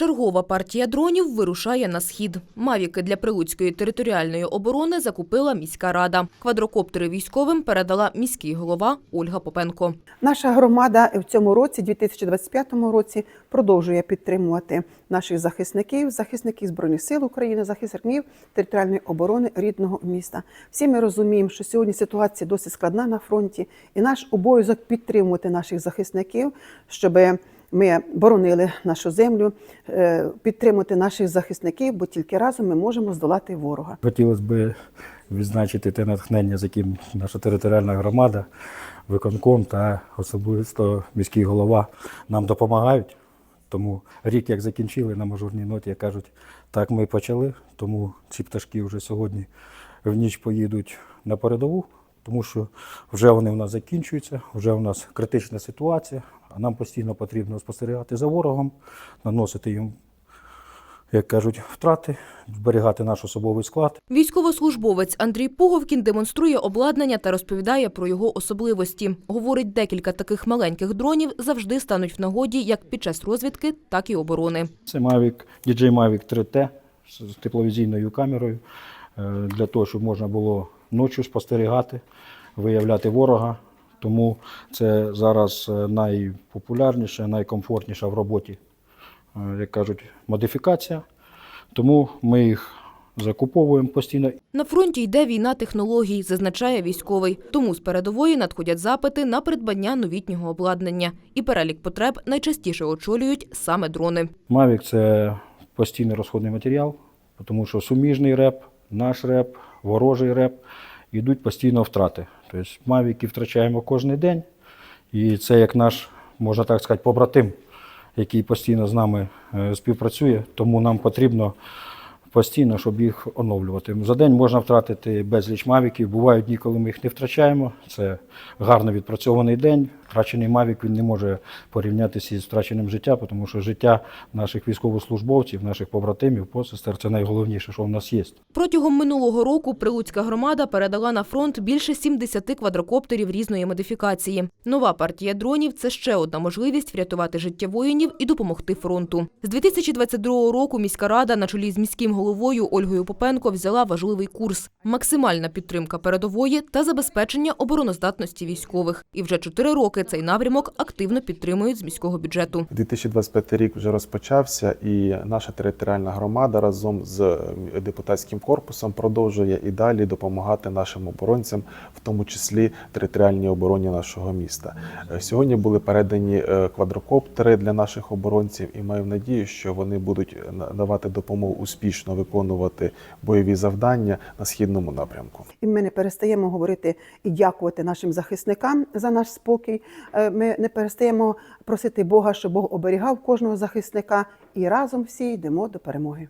Чергова партія дронів вирушає на схід. Мавіки для Прилуцької територіальної оборони закупила міська рада. Квадрокоптери військовим передала міський голова Ольга Попенко. Наша громада в цьому році, 2025 році, продовжує підтримувати наших захисників, захисників Збройних сил України, захисників територіальної оборони рідного міста. Всі ми розуміємо, що сьогодні ситуація досить складна на фронті, і наш обов'язок підтримувати наших захисників, щоб ми боронили нашу землю, е, підтримувати наших захисників, бо тільки разом ми можемо здолати ворога. Хотілося б відзначити те натхнення, з яким наша територіальна громада, виконком та особисто міський голова нам допомагають. Тому рік, як закінчили на мажорній ноті, як кажуть, так ми почали. Тому ці пташки вже сьогодні в ніч поїдуть на передову, тому що вже вони в нас закінчуються, вже у нас критична ситуація, нам постійно потрібно спостерігати за ворогом, наносити їм, як кажуть, втрати, зберігати наш особовий склад. Військовослужбовець Андрій Пуговкін демонструє обладнання та розповідає про його особливості. Говорить, декілька таких маленьких дронів завжди стануть в нагоді як під час розвідки, так і оборони. Це Mavic, DJI Mavic 3T з тепловізійною камерою е, для того, щоб можна було ночі спостерігати, виявляти ворога. Тому це зараз е, найпопулярніше, найкомфортніша в роботі, е, як кажуть, модифікація. Тому ми їх закуповуємо постійно На фронті йде війна технологій, зазначає військовий. Тому з передової надходять запити на придбання новітнього обладнання. І перелік потреб найчастіше очолюють саме дрони. Mavic це постійний розходний матеріал, тому що суміжний реп, наш реп, ворожий реп йдуть постійно втрати. Тобто мавіки втрачаємо кожен день, і це як наш, можна так сказати, побратим, який постійно з нами е, співпрацює, тому нам потрібно постійно, щоб їх оновлювати. За день можна втратити безліч мавіків. Бувають дні, коли ми їх не втрачаємо. Це гарно відпрацьований день. Втрачений мавік він не може порівнятися із втраченим життя, тому що життя наших військовослужбовців, наших побратимів, посестер це найголовніше, що в нас є. Протягом минулого року Прилуцька громада передала на фронт більше 70 квадрокоптерів різної модифікації. Нова партія дронів це ще одна можливість врятувати життя воїнів і допомогти фронту. З 2022 року міська рада на чолі з міським головою Ольгою Попенко взяла важливий курс – максимальна підтримка передової та забезпечення обороноздатності військових. І вже чотири роки цей напрямок активно підтримують з міського бюджету. 2025 рік вже розпочався, і наша територіальна громада разом з е, депутатським корпусом продовжує і далі допомагати нашим оборонцям, в тому числі територіальній обороні нашого міста. Е, Сьогодні були передані е, квадрокоптери для наших оборонців, і маю надію, що вони будуть на- давати допомогу успішно виконувати бойові завдання на східному напрямку. І ми не перестаємо говорити і дякувати нашим захисникам за наш спокій. Е, Ми не перестаємо просити Бога, щоб Бог оберігав кожного захисника, і разом всі йдемо до перемоги.